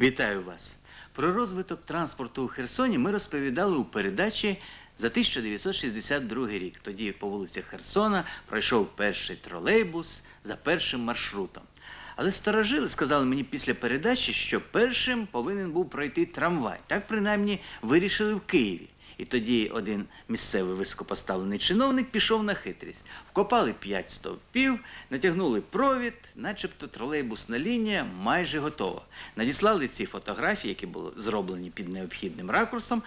Вітаю вас. Про розвиток транспорту у Херсоні ми розповідали у передачі за 1962 рік. Тоді по вулицях Херсона пройшов перший тролейбус за першим маршрутом. Але старожили сказали мені після передачі, що першим повинен був пройти трамвай. Так принаймні вирішили в Києві. І тоді один місцевий високопоставлений чиновник пішов на хитрість. Вкопали п'ять стовпів, натягнули провід, начебто тролейбусна лінія майже готова. Надіслали ці фотографії, які були зроблені під необхідним ракурсом,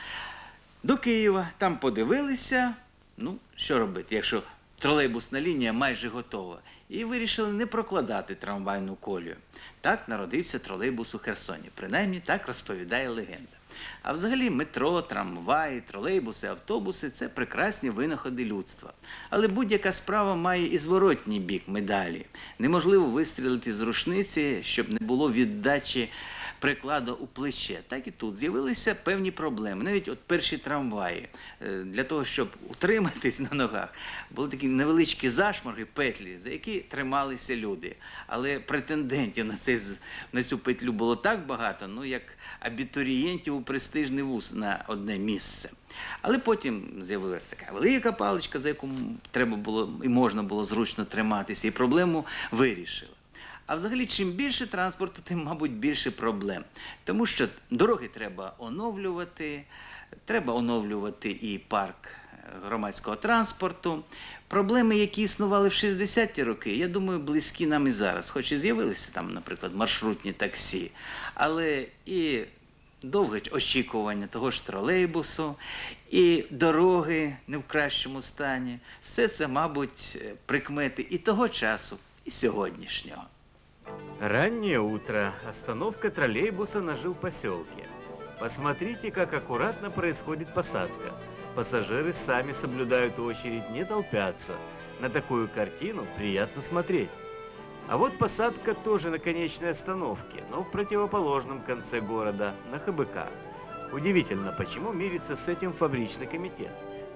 до Києва. Там подивилися. Ну, що робити, якщо тролейбусна лінія майже готова. І вирішили не прокладати трамвайну колію. Так народився тролейбус у Херсоні. Принаймні так розповідає легенда. А взагалі метро, трамваї, тролейбуси, автобуси це прекрасні винаходи людства. Але будь-яка справа має і зворотній бік медалі. Неможливо вистрілити з рушниці, щоб не було віддачі прикладу у плече. Так і тут з'явилися певні проблеми. Навіть от перші трамваї е, для того, щоб утриматись на ногах, були такі невеличкі зашморги, петлі, за які трималися люди. Але претендентів на, цей, на цю петлю було так багато, ну як абітурієнтів у престижний вуз на одне місце. Але потім з'явилася така велика паличка, за яку треба було і можна було зручно триматися, і проблему вирішили. А взагалі, чим більше транспорту, тим, мабуть, більше проблем. Тому що дороги треба оновлювати, треба оновлювати і парк е, громадського транспорту. Проблеми, які існували в 60-ті роки, я думаю, близькі нам і зараз. Хоч і з'явилися там, наприклад, маршрутні таксі, але і довге очікування того ж тролейбусу, і дороги не в кращому стані. Все це, мабуть, е, прикмети і того часу, і сьогоднішнього. Раннее утро. Остановка троллейбуса на жилпоселке. Посмотрите, как аккуратно происходит посадка. Пассажиры сами соблюдают очередь, не толпятся. На такую картину приятно смотреть. А вот посадка тоже на конечной остановке, но в противоположном конце города, на ХБК. Удивительно, почему мирится с этим фабричный комитет.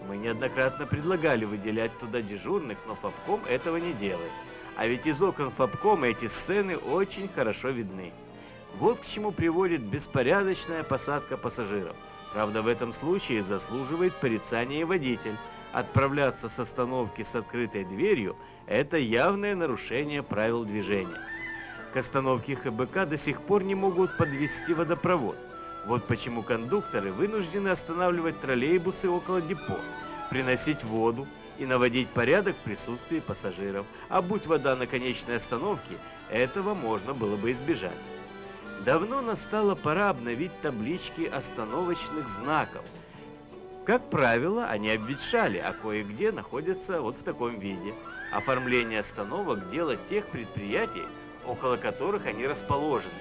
Мы неоднократно предлагали выделять туда дежурных, но Фабком этого не делает. А ведь из окон Фабкома эти сцены очень хорошо видны. Вот к чему приводит беспорядочная посадка пассажиров. Правда, в этом случае заслуживает порицания водитель. Отправляться с остановки с открытой дверью – это явное нарушение правил движения. К остановке ХБК до сих пор не могут подвести водопровод. Вот почему кондукторы вынуждены останавливать троллейбусы около депо, приносить воду и наводить порядок в присутствии пассажиров. А будь вода на конечной остановке, этого можно было бы избежать. Давно настала пора обновить таблички остановочных знаков. Как правило, они обветшали, а кое-где находятся вот в таком виде. Оформление остановок – дело тех предприятий, около которых они расположены.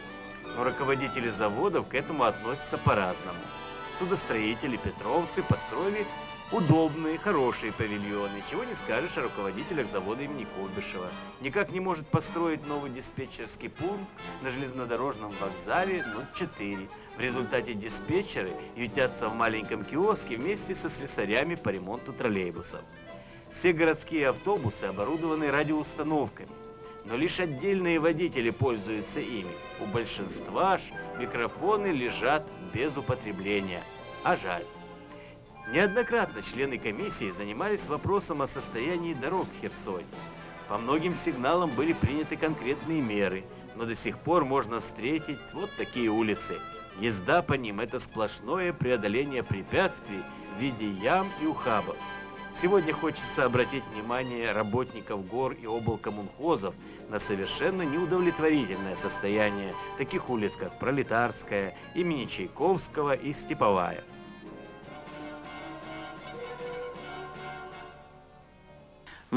Но руководители заводов к этому относятся по-разному. Судостроители, петровцы построили удобные, хорошие павильоны. Чего не скажешь о руководителях завода имени Куйбышева. Никак не может построить новый диспетчерский пункт на железнодорожном вокзале НУТ-4. В результате диспетчеры ютятся в маленьком киоске вместе со слесарями по ремонту троллейбусов. Все городские автобусы оборудованы радиоустановками, но лишь отдельные водители пользуются ими. У большинства ж микрофоны лежат без употребления. А жаль. Неоднократно члены комиссии занимались вопросом о состоянии дорог в Херсоне. По многим сигналам были приняты конкретные меры, но до сих пор можно встретить вот такие улицы. Езда по ним – это сплошное преодоление препятствий в виде ям и ухабов. Сегодня хочется обратить внимание работников гор и облкомунхозов на совершенно неудовлетворительное состояние таких улиц, как Пролетарская, имени Чайковского и Степовая.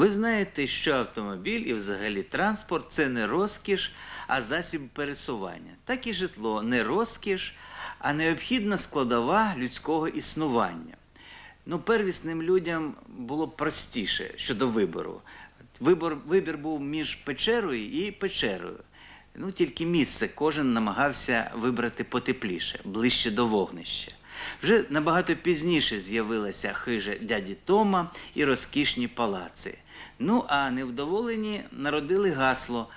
Ви знаєте, що автомобіль і взагалі транспорт це не розкіш, а засіб пересування. Так і житло не розкіш, а необхідна складова людського існування. Ну, первісним людям було простіше щодо вибору. Вибор, вибір був між печерою і печерою. Ну, тільки місце кожен намагався вибрати потепліше, ближче до вогнища. Вже набагато пізніше з'явилася хижа дяді Тома і розкішні палаци. Ну, а невдоволені народили гасло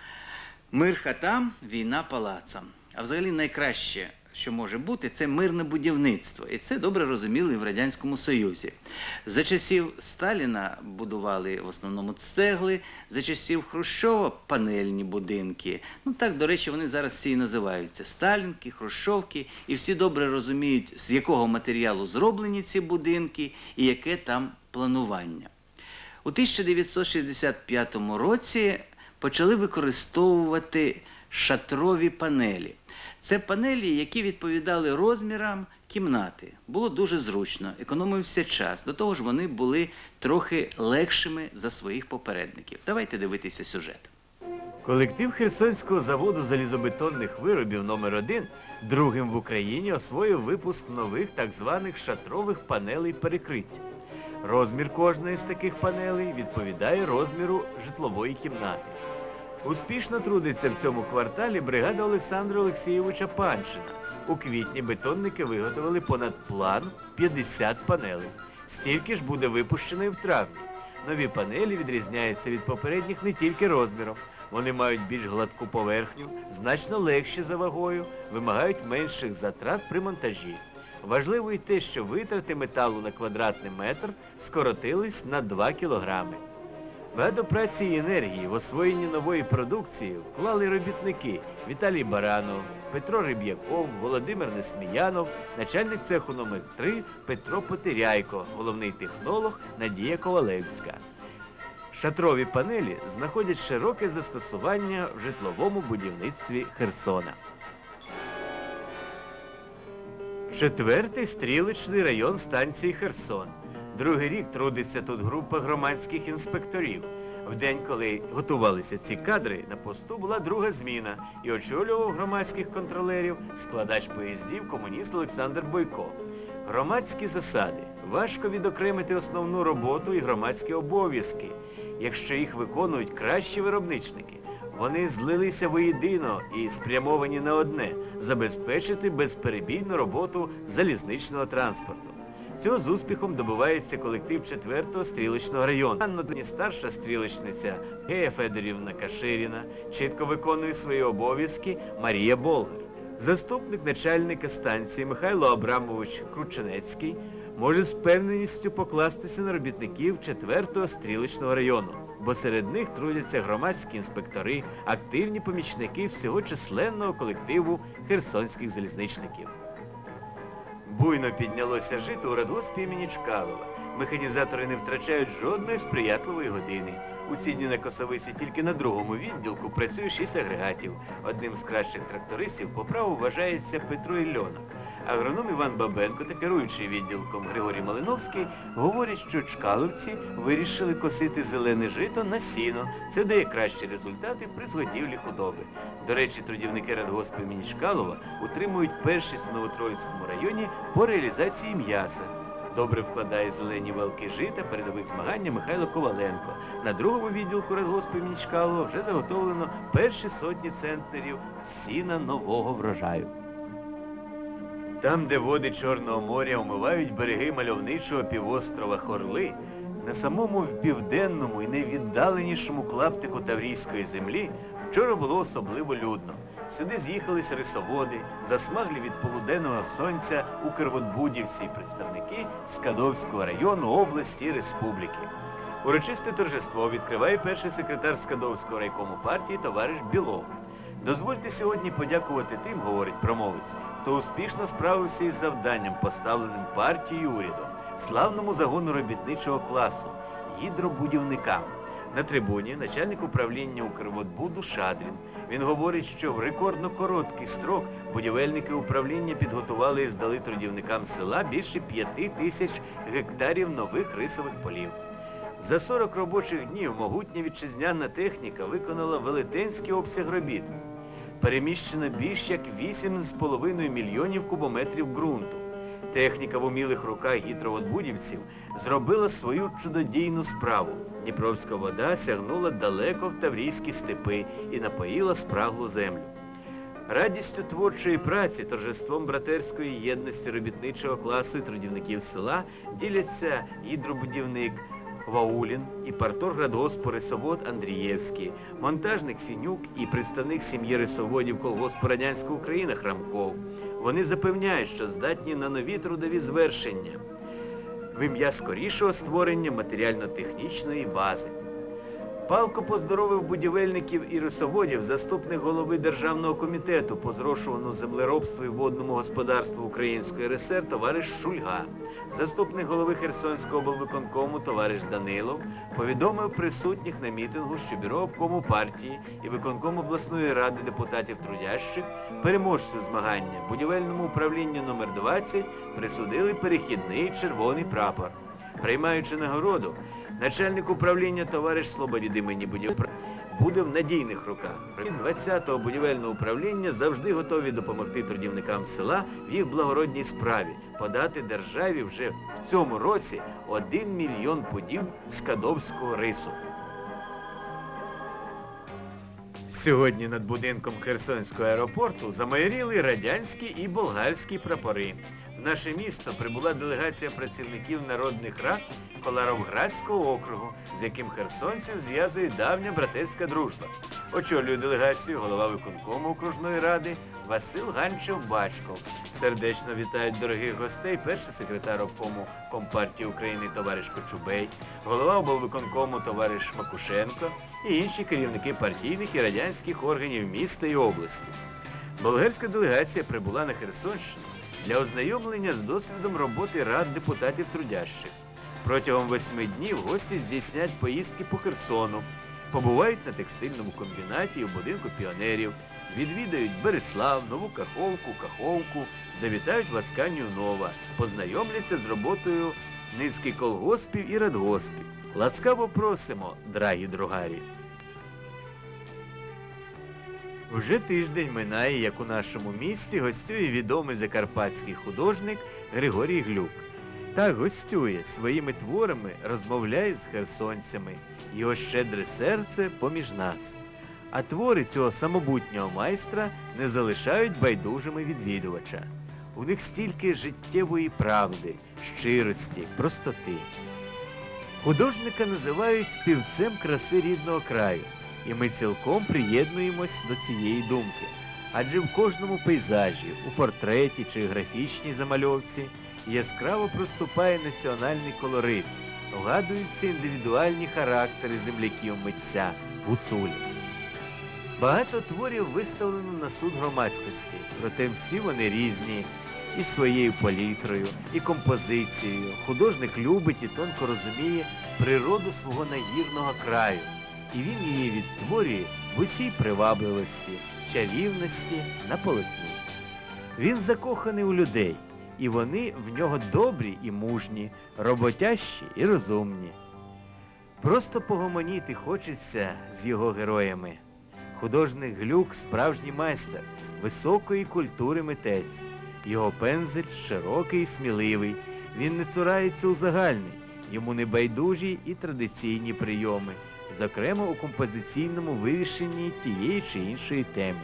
Мир хатам, війна палацам. а взагалі найкраще, що може бути, це мирне будівництво. І це добре розуміли в Радянському Союзі. За часів Сталіна будували в основному цегли, за часів Хрущова панельні будинки. Ну так, до речі, вони зараз всі і називаються Сталінки, Хрущовки, і всі добре розуміють, з якого матеріалу зроблені ці будинки і яке там планування. У 1965 році почали використовувати шатрові панелі. Це панелі, які відповідали розмірам кімнати. Було дуже зручно, економився час. До того ж, вони були трохи легшими за своїх попередників. Давайте дивитися сюжет. Колектив Херсонського заводу залізобетонних виробів номер 1 другим в Україні освоїв випуск нових так званих шатрових панелей перекриття. Розмір кожної з таких панелей відповідає розміру житлової кімнати. Успішно трудиться в цьому кварталі бригада Олександра Олексійовича Панчина. У квітні бетонники виготовили понад план 50 панелей. Стільки ж буде випущено і в травні. Нові панелі відрізняються від попередніх не тільки розміром. Вони мають більш гладку поверхню, значно легші за вагою, вимагають менших затрат при монтажі. Важливо й те, що витрати металу на квадратний метр скоротились на 2 кілограми. Багато праці і енергії в освоєнні нової продукції вклали робітники Віталій Баранов, Петро Риб'яков, Володимир Несміянов, начальник цеху номер 3 Петро Потеряйко, головний технолог Надія Ковалевська. Шатрові панелі знаходять широке застосування в житловому будівництві Херсона. Четвертий стрілечний район станції Херсон. Другий рік трудиться тут група громадських інспекторів. В день, коли готувалися ці кадри, на посту була друга зміна і очолював громадських контролерів складач поїздів комуніст Олександр Бойко. Громадські засади. Важко відокремити основну роботу і громадські обов'язки, якщо їх виконують кращі виробничники. Вони злилися воєдино і спрямовані на одне забезпечити безперебійну роботу залізничного транспорту. Цього з успіхом добувається колектив 4-го стрілочного району. Анна старша стрілочниця Гея Федорівна Каширіна чітко виконує свої обов'язки Марія Болгар. Заступник начальника станції Михайло Абрамович Крученецький може з певненістю покластися на робітників 4-го стрілочного району, бо серед них трудяться громадські інспектори, активні помічники всього численного колективу херсонських залізничників. Буйно піднялося жито у радгоспі імені Чкалова. Механізатори не втрачають жодної сприятливої години. У ці дні на Косовиці тільки на другому відділку працює шість агрегатів. Одним з кращих трактористів по праву вважається Петро Ільонок. Агроном Іван Бабенко та керуючий відділком Григорій Малиновський говорять, що чкаловці вирішили косити зелене жито на сіно. Це дає кращі результати при згодівлі худоби. До речі, трудівники радгоспу імені Чкалова утримують першість у Новотроїцькому районі по реалізації м'яса. Добре вкладає зелені валки жита передових змагання Михайло Коваленко. На другому відділку радгоспу імені Чкалова вже заготовлено перші сотні центнерів сіна нового врожаю. Там, де води Чорного моря омивають береги мальовничого півострова Хорли, на самому південному і найвіддаленішому клаптику Таврійської землі вчора було особливо людно. Сюди з'їхались рисоводи, засмаглі від полуденного сонця укрводбудівці і представники Скадовського району, області республіки. Урочисте торжество відкриває перший секретар Скадовського райкому партії товариш Білов. Дозвольте сьогодні подякувати тим, говорить промовець, хто успішно справився із завданням, поставленим партією урядом, славному загону робітничого класу, гідробудівникам. На трибуні начальник управління Укрводбуду Шадрін. Він говорить, що в рекордно короткий строк будівельники управління підготували і здали трудівникам села більше п'яти тисяч гектарів нових рисових полів. За 40 робочих днів могутня вітчизняна техніка виконала велетенський обсяг робіт. Переміщено більш як 8,5 мільйонів кубометрів ґрунту. Техніка в умілих руках гідроводбудівців зробила свою чудодійну справу. Дніпровська вода сягнула далеко в Таврійські степи і напоїла спраглу землю. Радістю творчої праці, торжеством братерської єдності робітничого класу і трудівників села діляться гідробудівник Ваулін і парторг радгоспу Рисовод Андрієвський, монтажник Фінюк і представник сім'ї рисоводів колгоспу Радянська Україна Храмков. Вони запевняють, що здатні на нові трудові звершення в ім'я скорішого створення матеріально-технічної бази. Палко поздоровив будівельників і рисоводів заступник голови Державного комітету по зрошуванню землеробству і водному господарству Української РСР товариш Шульга. Заступник голови Херсонського облвиконкому товариш Данилов повідомив присутніх на мітингу, що бюро обкому партії і виконком обласної ради депутатів трудящих переможцю змагання будівельному управлінню номер 20 присудили перехідний червоний прапор. Приймаючи нагороду, начальник управління товариш Слоба від імені буде в надійних руках. 20-го будівельного управління завжди готові допомогти трудівникам села в їх благородній справі, подати державі вже в цьому році 1 мільйон пудів скадовського рису. Сьогодні над будинком Херсонського аеропорту замайоріли радянські і болгарські прапори. В наше місто прибула делегація працівників народних рад Коларовградського округу, з яким херсонців зв'язує давня братерська дружба. Очолює делегацію голова виконкому окружної ради Васил Ганчев Бачков. Сердечно вітають дорогих гостей перший секретар обкому Компартії України товариш Кочубей, голова облвиконкому товариш Макушенко і інші керівники партійних і радянських органів міста і області. Болгарська делегація прибула на Херсонщину для ознайомлення з досвідом роботи рад депутатів трудящих. Протягом восьми днів гості здійснять поїздки по Херсону, побувають на текстильному комбінаті в будинку піонерів, відвідають Береслав, Нову Каховку, Каховку, завітають в Асканію Нова, познайомляться з роботою низки колгоспів і радгоспів. Ласкаво просимо, драгі другарі. Вже тиждень минає, як у нашому місті гостює відомий закарпатський художник Григорій Глюк. Так гостює своїми творами, розмовляє з херсонцями, його щедре серце поміж нас. А твори цього самобутнього майстра не залишають байдужими відвідувача. У них стільки життєвої правди, щирості, простоти. Художника називають співцем краси рідного краю, і ми цілком приєднуємось до цієї думки. Адже в кожному пейзажі, у портреті чи графічній замальовці яскраво проступає національний колорит, вгадуються індивідуальні характери земляків митця гуцулів. Багато творів виставлено на суд громадськості, проте всі вони різні, і своєю палітрою, і композицією. Художник любить і тонко розуміє природу свого нагірного краю, і він її відтворює в усій привабливості, чарівності на полотні. Він закоханий у людей, і вони в нього добрі і мужні, роботящі і розумні. Просто погомоніти хочеться з його героями. Художник Глюк справжній майстер, високої культури митець. Його пензель широкий і сміливий, він не цурається узагальний, йому не байдужі і традиційні прийоми, зокрема у композиційному вирішенні тієї чи іншої теми.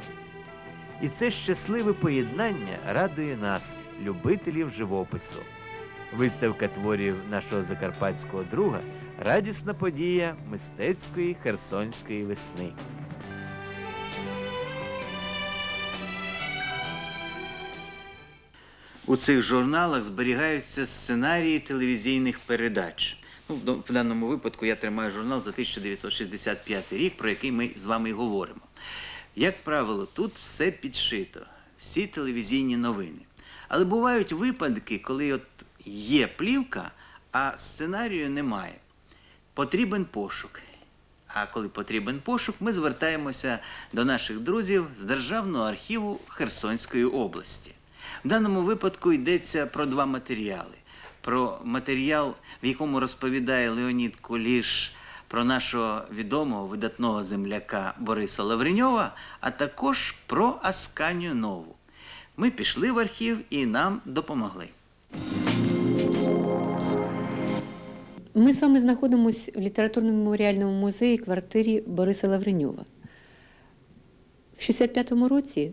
І це щасливе поєднання радує нас, любителів живопису. Виставка творів нашого закарпатського друга радісна подія мистецької херсонської весни. У цих журналах зберігаються сценарії телевізійних передач. Ну, в даному випадку я тримаю журнал за 1965 рік, про який ми з вами і говоримо. Як правило, тут все підшито, всі телевізійні новини. Але бувають випадки, коли от є плівка, а сценарію немає. Потрібен пошук. А коли потрібен пошук, ми звертаємося до наших друзів з Державного архіву Херсонської області. В даному випадку йдеться про два матеріали. Про матеріал, в якому розповідає Леонід Куліш про нашого відомого видатного земляка Бориса Лавреньова, а також про Асканію Нову. Ми пішли в архів і нам допомогли. Ми з вами знаходимося в літературно-меморіальному музеї квартирі Бориса Лавреньова. В 65-му році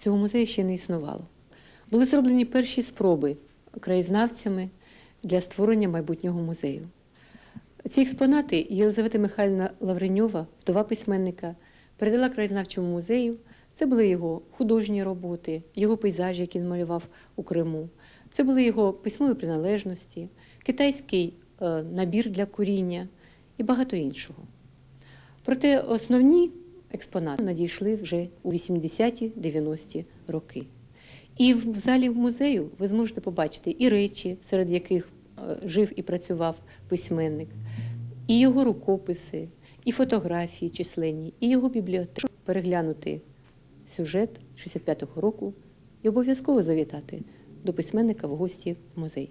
цього музею ще не існувало. Були зроблені перші спроби краєзнавцями для створення майбутнього музею. Ці експонати Єлизавета Михайлівна Лавреньова, вдова письменника, передала краєзнавчому музею. Це були його художні роботи, його пейзажі, які він малював у Криму. Це були його письмові приналежності, китайський е, набір для куріння і багато іншого. Проте основні експонати надійшли вже у 80-90-ті роки. І в залі в музею ви зможете побачити і речі, серед яких жив і працював письменник, і його рукописи, і фотографії численні, і його бібліотеку. Переглянути сюжет 65-го року і обов'язково завітати до письменника в гості в музей.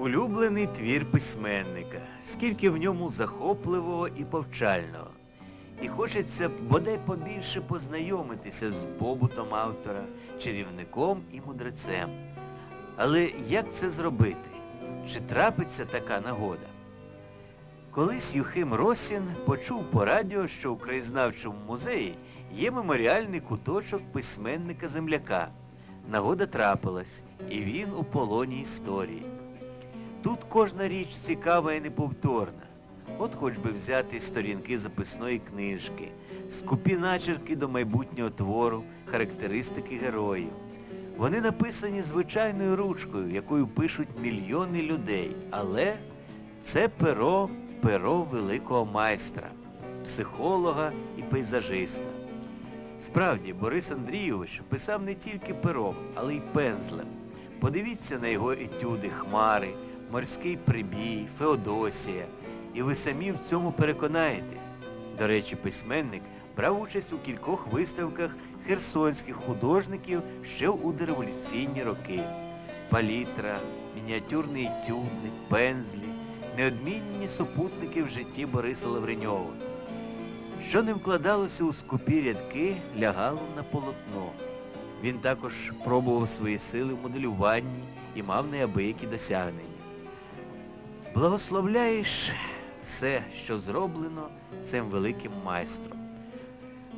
Улюблений твір письменника, скільки в ньому захопливого і повчального. І хочеться бодай побільше познайомитися з побутом автора, чарівником і мудрецем. Але як це зробити? Чи трапиться така нагода? Колись Юхим Росін почув по радіо, що у краєзнавчому музеї є меморіальний куточок письменника-земляка. Нагода трапилась, і він у полоні історії. Тут кожна річ цікава і неповторна. От хоч би взяти сторінки записної книжки, скупі начерки до майбутнього твору, характеристики героїв. Вони написані звичайною ручкою, якою пишуть мільйони людей, але це перо, перо великого майстра, психолога і пейзажиста. Справді, Борис Андрійович писав не тільки пером, але й пензлем. Подивіться на його етюди Хмари, Морський прибій, Феодосія, і ви самі в цьому переконаєтесь. До речі, письменник брав участь у кількох виставках херсонських художників ще у дореволюційні роки. Палітра, мініатюрний етюдник, пензлі, неодмінні супутники в житті Бориса Лавреньова. Що не вкладалося у скупі рядки, лягало на полотно. Він також пробував свої сили в моделюванні і мав неабиякі досягнення. Благословляєш все, що зроблено цим великим майстром.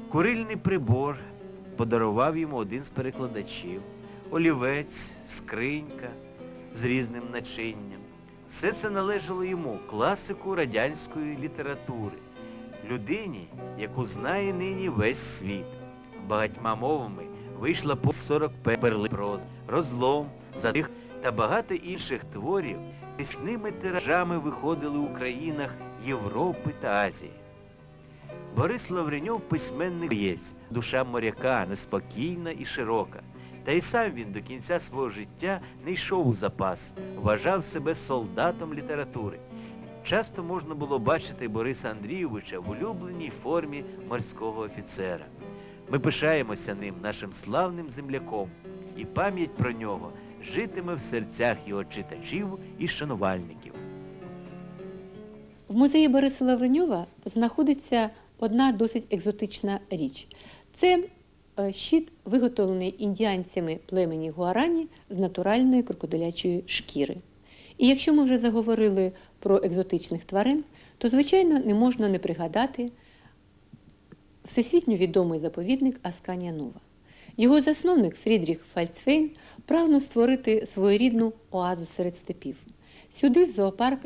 Курильний прибор подарував йому один з перекладачів, олівець, скринька з різним начинням. Все це належало йому, класику радянської літератури, людині, яку знає нині весь світ. Багатьма мовами вийшла по 40 перли проз, розлом, задих та багато інших творів, тисними тиражами виходили у країнах Європи та Азії. Борис Лавреньов письменник боєць, душа моряка, неспокійна і широка. Та й сам він до кінця свого життя не йшов у запас, вважав себе солдатом літератури. Часто можна було бачити Бориса Андрійовича в улюбленій формі морського офіцера. Ми пишаємося ним, нашим славним земляком, і пам'ять про нього житиме в серцях його читачів і шанувальників. В музеї Бориса Лавреньова знаходиться одна досить екзотична річ. Це е, щит, виготовлений індіанцями племені Гуарані з натуральної крокодилячої шкіри. І якщо ми вже заговорили про екзотичних тварин, то, звичайно, не можна не пригадати всесвітньо відомий заповідник Асканія Нова. Його засновник Фрідріх Фальцфейн прагнув створити своєрідну оазу серед степів. Сюди в зоопарк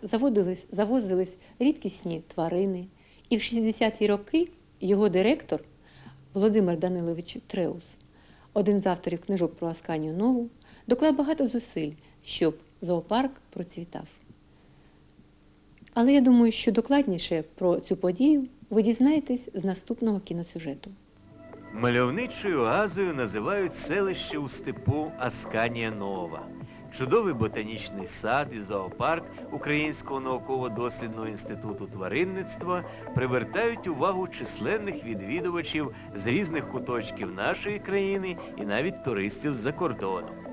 завозились рідкісні тварини, і в 60-ті роки його директор Володимир Данилович Треус, один з авторів книжок про Асканію Нову, доклав багато зусиль, щоб зоопарк процвітав. Але я думаю, що докладніше про цю подію ви дізнаєтесь з наступного кіносюжету. Мальовничою оазою називають селище у степу Асканія Нова. Чудовий ботанічний сад і зоопарк Українського науково-дослідного інституту тваринництва привертають увагу численних відвідувачів з різних куточків нашої країни і навіть туристів з-за кордону.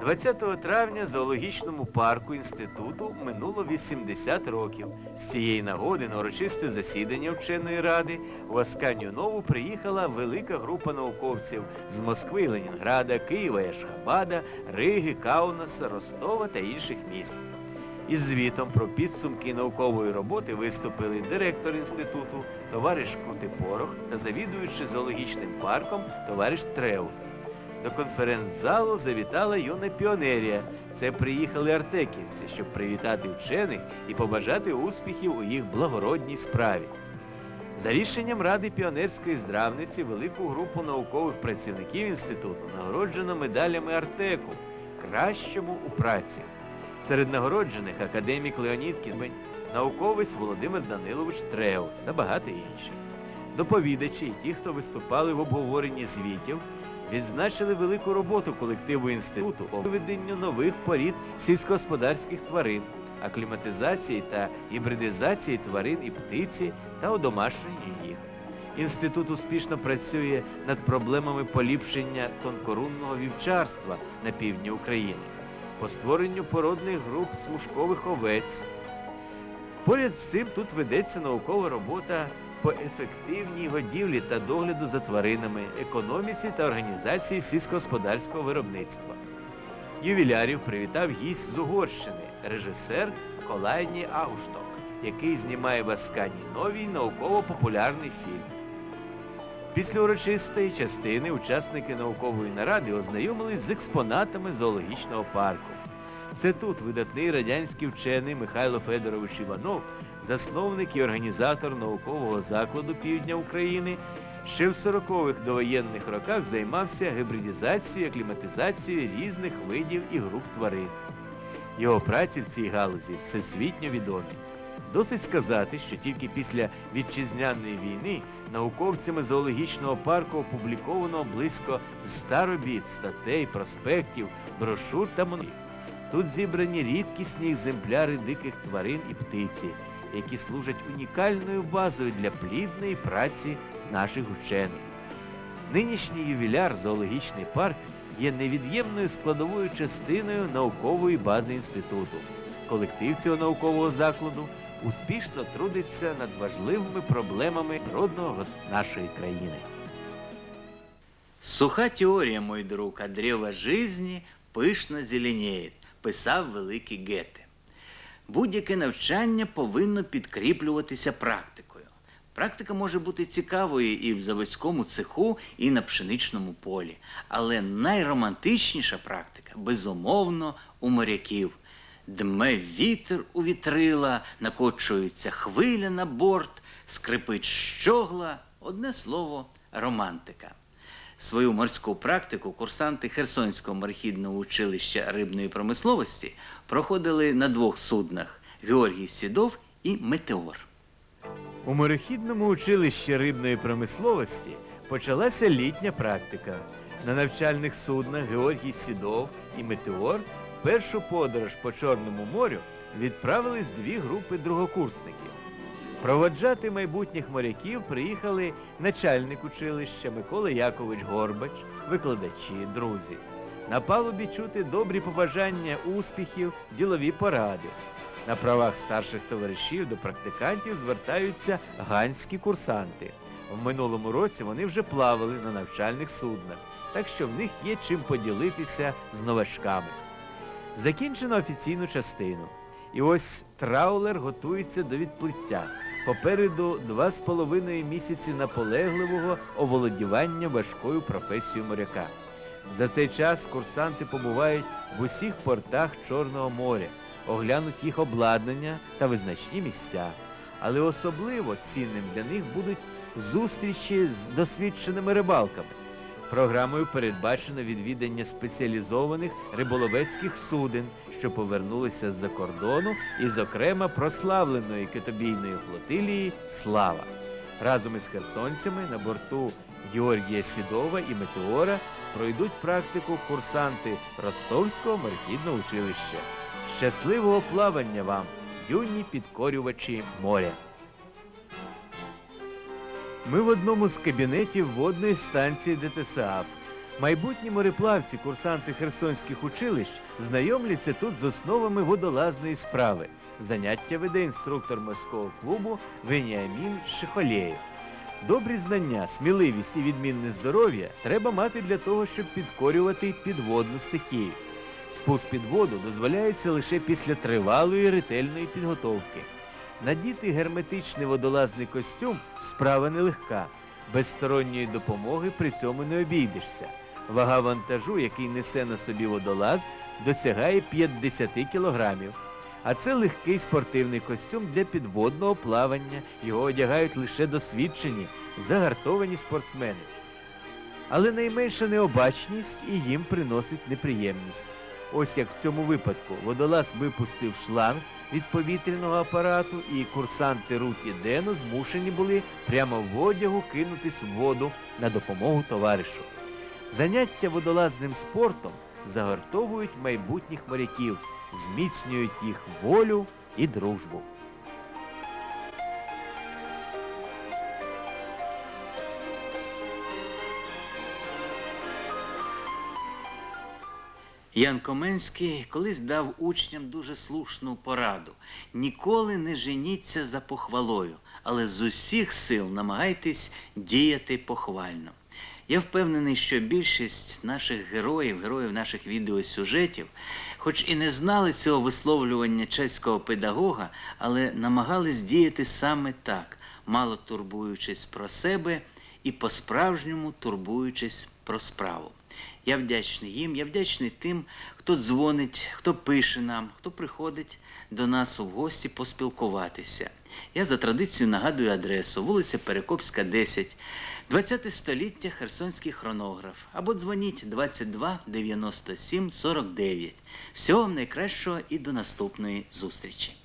20 травня зоологічному парку інституту минуло 80 років. З цієї нагоди на урочисте засідання вченої ради у Асканію Нову приїхала велика група науковців з Москви, Ленінграда, Києва, і Ашхабада, Риги, Каунаса, Ростова та інших міст. Із звітом про підсумки наукової роботи виступили директор інституту, товариш Крутипорох та завідуючий зоологічним парком товариш Треус. До конференц-залу завітала юна піонерія. Це приїхали артеківці, щоб привітати вчених і побажати успіхів у їх благородній справі. За рішенням Ради піонерської здравниці велику групу наукових працівників інституту нагороджено медалями Артеку кращому у праці. Серед нагороджених академік Леонід Кінбень, науковець Володимир Данилович Треус та багато інших. Доповідачі і ті, хто виступали в обговоренні звітів, відзначили велику роботу колективу інституту у виведенню нових порід сільськогосподарських тварин, акліматизації та гібридизації тварин і птиці та одомашненню їх. Інститут успішно працює над проблемами поліпшення тонкорунного вівчарства на півдні України, по створенню породних груп смужкових овець. Поряд з цим тут ведеться наукова робота по ефективній годівлі та догляду за тваринами, економіці та організації сільськогосподарського виробництва. Ювілярів привітав гість з Угорщини, режисер Колайні Аушток, який знімає в Аскані новий науково-популярний фільм. Після урочистої частини учасники наукової наради ознайомились з експонатами зоологічного парку. Це тут видатний радянський вчений Михайло Федорович Іванов, засновник і організатор наукового закладу Півдня України, ще в 40-х довоєнних роках займався гібридизацією і акліматизацією різних видів і груп тварин. Його праці в цій галузі всесвітньо відомі. Досить сказати, що тільки після вітчизняної війни науковцями зоологічного парку опубліковано близько 100 робіт, статей, проспектів, брошур та монографій. Тут зібрані рідкісні екземпляри диких тварин і птиці, які служать унікальною базою для плідної праці наших учених. Нинішній ювіляр зоологічний парк є невід'ємною складовою частиною наукової бази інституту. Колектив цього наукового закладу успішно трудиться над важливими проблемами родного гос- нашої країни. Суха теорія, мой друг, а древо жизни пишно зеленіє, писав великий Гете. Будь-яке навчання повинно підкріплюватися практикою. Практика може бути цікавою і в заводському цеху, і на пшеничному полі. Але найромантичніша практика, безумовно, у моряків. Дме вітер у вітрила, накочується хвиля на борт, скрипить щогла, одне слово романтика. Свою морську практику курсанти Херсонського морехідного училища рибної промисловості проходили на двох суднах Георгій Сідов і Метеор. У морехідному училищі рибної промисловості почалася літня практика. На навчальних суднах Георгій Сідов і Метеор першу подорож по Чорному морю відправились дві групи другокурсників. Проводжати майбутніх моряків приїхали начальник училища Микола Якович Горбач, викладачі, друзі. На палубі чути добрі побажання успіхів, ділові поради. На правах старших товаришів до практикантів звертаються ганські курсанти. В минулому році вони вже плавали на навчальних суднах, так що в них є чим поділитися з новачками. Закінчено офіційну частину. І ось траулер готується до відплиття. Попереду два з половиною місяці наполегливого оволодівання важкою професією моряка. За цей час курсанти побувають в усіх портах Чорного моря, оглянуть їх обладнання та визначні місця. Але особливо цінним для них будуть зустрічі з досвідченими рибалками. Програмою передбачено відвідання спеціалізованих риболовецьких суден, що повернулися з-за кордону, і, зокрема, прославленої китобійної флотилії Слава. Разом із херсонцями на борту Георгія Сідова і Метеора пройдуть практику курсанти Ростовського морехідного училища. Щасливого плавання вам, юні підкорювачі моря! Ми в одному з кабінетів водної станції ДТСАФ. Майбутні мореплавці, курсанти херсонських училищ, знайомляться тут з основами водолазної справи. Заняття веде інструктор морського клубу Веніамін Шихолєєв. Добрі знання, сміливість і відмінне здоров'я треба мати для того, щоб підкорювати підводну стихію. Спуск під воду дозволяється лише після тривалої ретельної підготовки. Надіти герметичний водолазний костюм справа нелегка. Без сторонньої допомоги при цьому не обійдешся. Вага вантажу, який несе на собі водолаз, досягає 50 кілограмів. А це легкий спортивний костюм для підводного плавання. Його одягають лише досвідчені, загартовані спортсмени. Але найменша необачність і їм приносить неприємність. Ось як в цьому випадку водолаз випустив шланг від повітряного апарату, і курсанти Руті Дено змушені були прямо в одягу кинутись в воду на допомогу товаришу. Заняття водолазним спортом загортовують майбутніх моряків, зміцнюють їх волю і дружбу. Ян Коменський колись дав учням дуже слушну пораду. Ніколи не женіться за похвалою, але з усіх сил намагайтесь діяти похвально. Я впевнений, що більшість наших героїв, героїв наших відеосюжетів, хоч і не знали цього висловлювання чеського педагога, але намагались діяти саме так, мало турбуючись про себе і по-справжньому турбуючись про справу. Я вдячний їм, я вдячний тим, хто дзвонить, хто пише нам, хто приходить до нас у гості поспілкуватися. Я за традицією нагадую адресу вулиця Перекопська, 10, 20 століття Херсонський хронограф. Або дзвоніть 22 97 49. Всього вам найкращого і до наступної зустрічі.